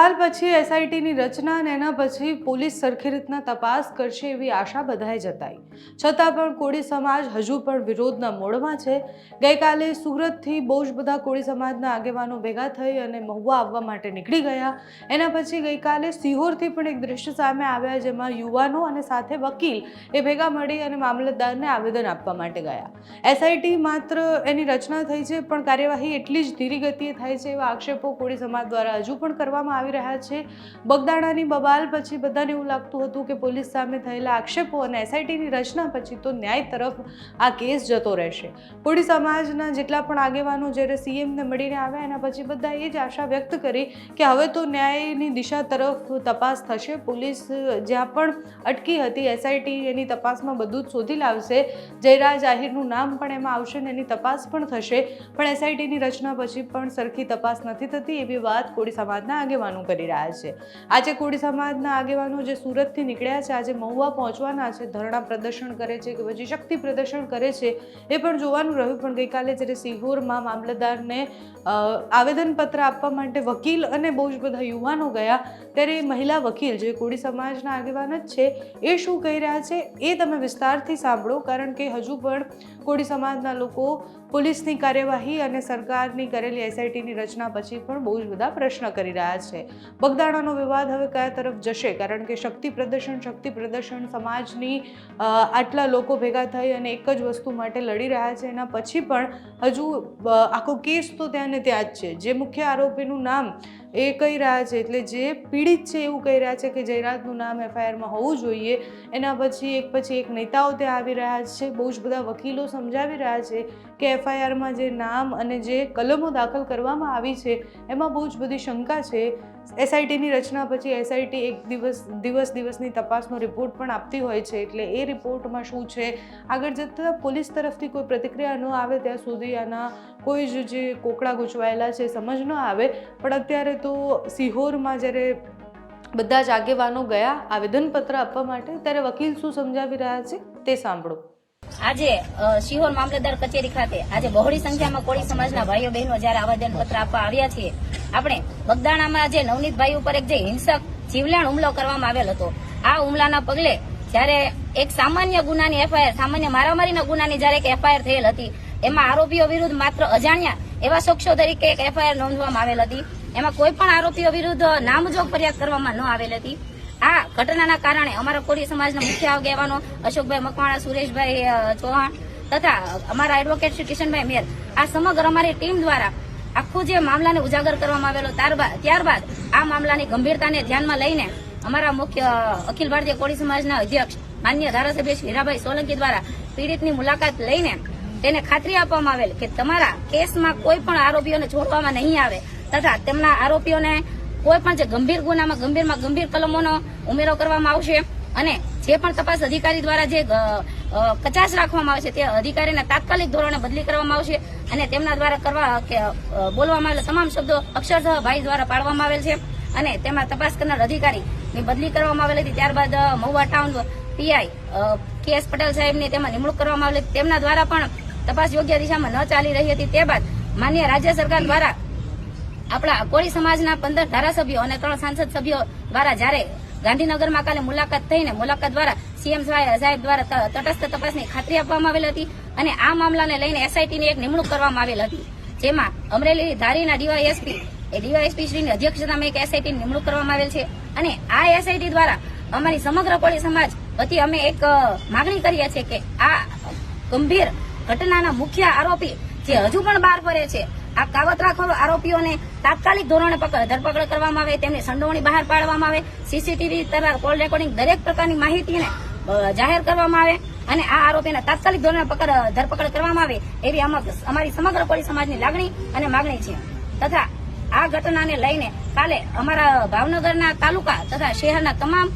બબાલ પછી એસઆઈટીની રચના અને એના પછી પોલીસ સરખી રીતના તપાસ કરશે એવી આશા બધાએ જતાઈ. છતાં પણ કોળી સમાજ હજુ પણ વિરોધના મોડમાં છે. ગઈકાલે સુરતથી બહુ જ બધા કોળી સમાજના આગેવાનો ભેગા થઈ અને મહુવા આવવા માટે નીકળી ગયા. એના પછી ગઈકાલે સિહોરથી પણ એક દ્રશ્ય સામે આવ્યા જેમાં યુવાનો અને સાથે વકીલ એ ભેગા મળી અને મામલતદારને આવેદન આપવા માટે ગયા. એસઆઈટી માત્ર એની રચના થઈ છે, પણ કાર્યવાહી એટલી જ ધીરી ગતિએ થાય છે એવા આક્ષેપો કોળી સમાજ દ્વારા હજુ પણ કરવામાં આવી રહ્યા છે. બગદાણાની બબાલ પછી બધાને એવું લાગતું હતું કે પોલીસ સામે થયેલા આક્ષેપો અને એસઆઈટીની રચના પછી તો ન્યાય તરફ આ કેસ જતો રહેશે. કોળી સમાજના જેટલા પણ આગેવાનો જ્યારે સીએમને મળીને આવ્યા, એના પછી બધા એ જ આશા વ્યક્ત કરી કે હવે તો ન્યાયની દિશા તરફ તપાસ થશે. પોલીસ જ્યાં પણ અટકી હતી એસઆઈટી એની તપાસમાં બધું જ શોધી લાવશે. જયરાજ આહિરનું નામ પણ એમાં આવશે ને એની તપાસ પણ થશે. પણ એસઆઈટીની રચના પછી પણ સરખી તપાસ નથી થતી એવી વાત કોળી સમાજના આગેવાનો કરી રહ્યા છે. આજે કોળી સમાજના આગેવાનો જે સુરતથી નીકળ્યા છે, આજે મહુવા પહોંચવાના છે, ધરણા પ્રદર્શન કરે છે કે પછી શક્તિ પ્રદર્શન કરે છે, એ પણ જોવાનું રહ્યું. પણ ગઈકાલે જ્યારે સિહોરમાં મામલતદારને આવેદનપત્ર આપવા માટે વકીલ અને બહુ જ બધા યુવાનો ગયા, ત્યારે મહિલા વકીલ જે કોળી સમાજના આગેવાન જ છે, એ શું કહી રહ્યા છે? એ તમે વિસ્તારથી સાંભળો, કારણ કે હજુ પણ કોળી સમાજના લોકો પોલીસની કાર્યવાહી અને સરકારની કરેલી એસઆઈટીની રચના પછી પણ બહુ જ બધા પ્રશ્ન કરી રહ્યા છે. બગદાણાનો વિવાદ હવે કયા તરફ જશે? કારણ કે શક્તિ પ્રદર્શન શક્તિ પ્રદર્શન સમાજની આટલા લોકો ભેગા થઈ અને એક જ વસ્તુ માટે લડી રહ્યા છે. એના પછી પણ હજુ આખો કેસ તો ત્યાં ને ત્યાં જ છે. જે મુખ્ય આરોપીનું નામ એ કહી રહ્યા છે. એટલે જે પીડિત છે એવું કહી રહ્યા છે કે જયરાજનું નામ એફઆઈઆરમાં હોવું જોઈએ. એના પછી એક પછી એક નેતાઓ ત્યાં આવી રહ્યા છે. બહુ જ બધા વકીલો સમજાવી રહ્યા છે કે એફઆઈઆરમાં જે નામ અને જે કલમો દાખલ કરવામાં આવી છે, એમાં બહુ જ બધી શંકા છે. એસઆઈટીની રચના પછી એસઆઈટી એક દિવસ દિવસ દિવસની તપાસનો રિપોર્ટ પણ આપતી હોય છે. એટલે એ રિપોર્ટમાં શું છે? આગળ જતાં પોલીસ તરફથી કોઈ પ્રતિક્રિયા ન આવે ત્યાં સુધી આના કોઈ જ જે કોકડા ગૂંચવાયેલા છે સમજ ન આવે. પણ અત્યારે તો સિહોરમાં જ્યારે બધા જ આગેવાનો ગયા આવેદનપત્ર આપવા માટે, ત્યારે વકીલ શું સમજાવી રહ્યા છે તે સાંભળો. આજે શિહોર મામલતદાર કચેરી ખાતે, આજે બહોળી સંખ્યામાં કોળી સમાજના ભાઈઓ બહેનો જયારે આવેદન પત્ર આપવા આવ્યા છીએ આપણે બગદાણામાં જે નવનીતભાઈ ઉપર એક જે હિંસક જીવલેણ હુમલો કરવામાં આવેલ હતો. આ હુમલાના પગલે જ્યારે એક સામાન્ય ગુનાની એફઆઈઆર, સામાન્ય મારામારીના ગુનાની જ્યારે એક એફઆઈઆર થયેલ હતી, એમાં આરોપીઓ વિરુદ્ધ માત્ર અજાણ્યા એવા શખ્સો તરીકે એક એફઆઈઆર નોંધવામાં આવેલ હતી. એમાં કોઈ પણ આરોપીઓ વિરુદ્ધ નામજોગ ફરિયાદ કરવામાં ન આવેલ હતી. આ ઘટનાના કારણે અમારા કોળી સમાજના મુખ્ય આગેવાનો અશોકભાઈ મકવાણા, સુરેશભાઈ ચૌહાણ તથા અમારા એડવોકેટ શ્રી કિશનભાઈ મેર આ સમગ્ર અમારી ટીમ દ્વારા આખું જે મામલાને ઉજાગર કરવામાં આવેલો ત્યારબાદ આ મામલાની ગંભીરતાને ધ્યાનમાં લઈને અમારા મુખ્ય અખિલ ભારતીય કોળી સમાજના અધ્યક્ષ માન્ય ધારાસભ્ય શ્રી હીરાભાઈ સોલંકી દ્વારા પીડિતની મુલાકાત લઈને તેને ખાતરી આપવામાં આવેલ કે તમારા કેસમાં કોઈ પણ આરોપીઓને છોડવામાં નહીં આવે તથા તેમના આરોપીઓને કોઈ પણ જે ગંભીર ગુનામાં, ગંભીરમાં ગંભીર કલમોનો ઉમેરો કરવામાં આવશે અને જે પણ તપાસ અધિકારી દ્વારા જે કચાશ રાખવામાં આવે છે તે અધિકારીને તાત્કાલિક ધોરણે બદલી કરવામાં આવશે અને તેમના દ્વારા કરવા કે બોલવામાં આવેલા તમામ શબ્દો અક્ષરશઃ ભાઈ દ્વારા પાડવામાં આવેલ છે અને તેમાં તપાસ કરનાર અધિકારીની બદલી કરવામાં આવેલી હતી ત્યારબાદ Mahuva town PI K S Patel સાહેબની તેમાં નિમણૂક કરવામાં આવેલી. તેમના દ્વારા પણ તપાસ યોગ્ય દિશામાં ન ચાલી રહી હતી તે બાદ માન્ય રાજ્ય સરકાર દ્વારા આપણા કોળી સમાજના પંદર ધારાસભ્યો અને ત્રણ સાંસદ સભ્યો દ્વારા જ્યારે ગાંધીનગરમાં કાલે મુલાકાત થઈને મુલાકાત દ્વારા સીએમ સાહેબ દ્વારા તટસ્થ તપાસની ખાતરી આપવામાં આવેલ હતી અને આ મામલાને લઈને એસઆઈટીની એક નિમણૂક કરવામાં આવેલ હતી. જેમાં અમરેલી ધારીના ડીવાયએસપી એ ડીવાયએસપી શ્રીની અધ્યક્ષતામાં એક એસઆઈટીની નિમણૂક કરવામાં આવેલ છે અને આ એસઆઈટી દ્વારા અમારી સમગ્ર કોળી સમાજ વતી અમે એક માગણી કરીએ છીએ કે આ ગંભીર ઘટનાના મુખ્ય આરોપી જે હજુ પણ બહાર ફરે છે આ કાવતરાખોર આરોપીઓને તાત્કાલિક ધોરણે પકડ, ધરપકડ કરવામાં આવે, તેમની સંડોવણી બહાર પાડવામાં આવે સીસીટીવી તથા કોલ રેકોર્ડિંગ દરેક પ્રકારની માહિતીને જાહેર કરવામાં આવે અને આ આરોપીને તાત્કાલિક ધોરણે પકડ, ધરપકડ કરવામાં આવે એવી અમા- અમારી સમગ્ર કોળી સમાજની લાગણી અને માગણી છે. તથા આ ઘટનાને લઈને કાલે અમારા ભાવનગરના તાલુકા તથા શહેરના તમામ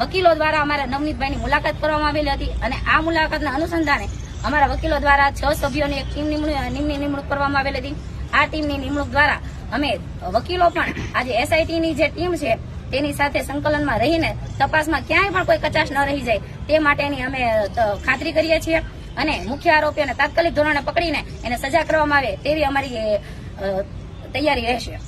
વકીલો દ્વારા અમારા નવનીતભાઈની મુલાકાત કરવામાં આવેલી હતી અને આ મુલાકાતના અનુસંધાને અમારા વકીલો દ્વારા છ સભ્યોની એક ટીમ નિમણૂક નિમણૂક કરવામાં આવેલી હતી. આ ટીમની નિમણૂક દ્વારા અમે વકીલો પણ આજે એસઆઈટીની જે ટીમ છે, તેની સાથે સંકલનમાં રહીને તપાસમાં ક્યાંય પણ કોઈ કચાશ ન રહી જાય, તે માટેની અમે ખાતરી કરીએ છીએ. અને મુખ્ય આરોપીઓને તાત્કાલિક ધોરણે પકડીને એને સજા કરવામાં આવે તેવી અમારી તૈયારી રહેશે.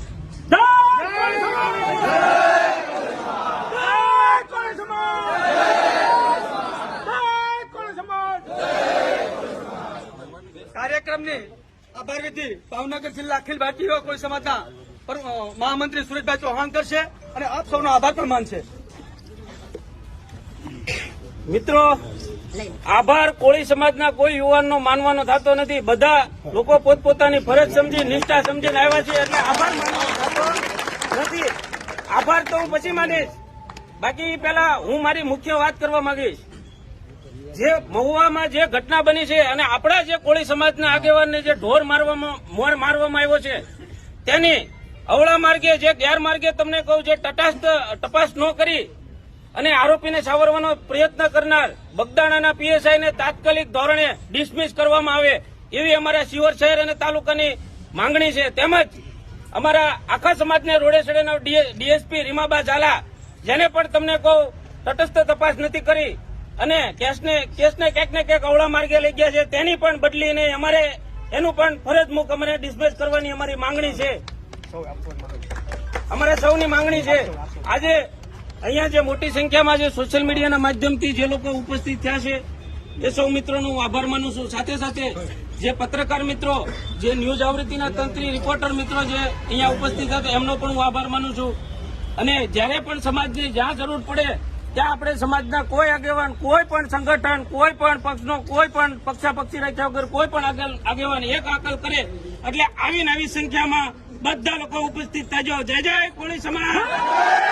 કાર્યક્રમની આભાર વિધિ. ભાવનગર જિલ્લા અખિલ ભારતીય કોઈ સમાજના મહામંત્રી સુરેશભાઈ ચૌહાણ કરશે અને આપ સૌનો આભાર પણ માનશે. મિત્રો, આભાર કોળી સમાજના કોઈ યુવાનનો માનવાનો થતો નથી. બધા લોકો પોતપોતાની ફરજ સમજી, નિષ્ઠા સમજીને આવ્યા છે એટલે આભાર માનવાનો નથી. આભાર તો હું પછી માનીશ. બાકી પેલા હું મારી મુખ્ય વાત કરવા માંગીશ. જે મહુવામાં જે ઘટના બની છે અને આપણા જે કોળી સમાજના આગેવાનને જે ઢોર મારવામાં, મોર મારવામાં આવ્યો છે, તેની અવળા માર્ગે, જે ગેરમાર્ગે તમને કહું, જે તટાસ્થ, તપાસ ન કરી અને આરોપીને સાવરવાનો પ્રયત્ન કરનાર બગદાણાના પીએસઆઈને તાત્કાલિક ધોરણે ડિસમિસ કરવામાં આવે એવી અમારા શિવર શહેર અને તાલુકાની માંગણી છે. તેમજ અમારા આખા સમાજને રોડે સડેના ડીએસપી રીમાબા ઝાલા, જેને પણ તમને કહું, તટસ્થ તપાસ નથી કરી. અને કેસને કેસને ક્યાંક ને ક્યાંક અવળા માર્ગે લઈ ગયા છે. તેની પણ બદલીને અમારે એનું પણ ફરજ મુક અમારે ડિસમિસ કરવાની અમારી માંગણી છે. અમારે સૌની માંગણી છે. આજે અહીંયા જે મોટી સંખ્યામાં જે સોશિયલ મીડિયાના માધ્યમથી જે લોકો ઉપસ્થિત થયા છે, એ સૌ મિત્રોનો હું આભાર માનું છું. સાથે સાથે જે પત્રકાર મિત્રો, જે ન્યૂઝ આવૃત્તિના તંત્રી રિપોર્ટર મિત્રો જે અહીંયા ઉપસ્થિત હતા, એમનો પણ હું આભાર માનું છું. અને જ્યારે પણ સમાજની જ્યાં જરૂર પડે ત્યાં આપણે સમાજના કોઈ આગેવાન, કોઈ પણ સંગઠન, કોઈ પણ પક્ષનો, કોઈ પણ પક્ષાપક્ષી રાખ્યા વગર કોઈ પણ આગેવાન એક આકલ કરે, એટલે આવી આવી સંખ્યામાં બધા લોકો ઉપસ્થિત થજો. જય જય કોળી સમાજ!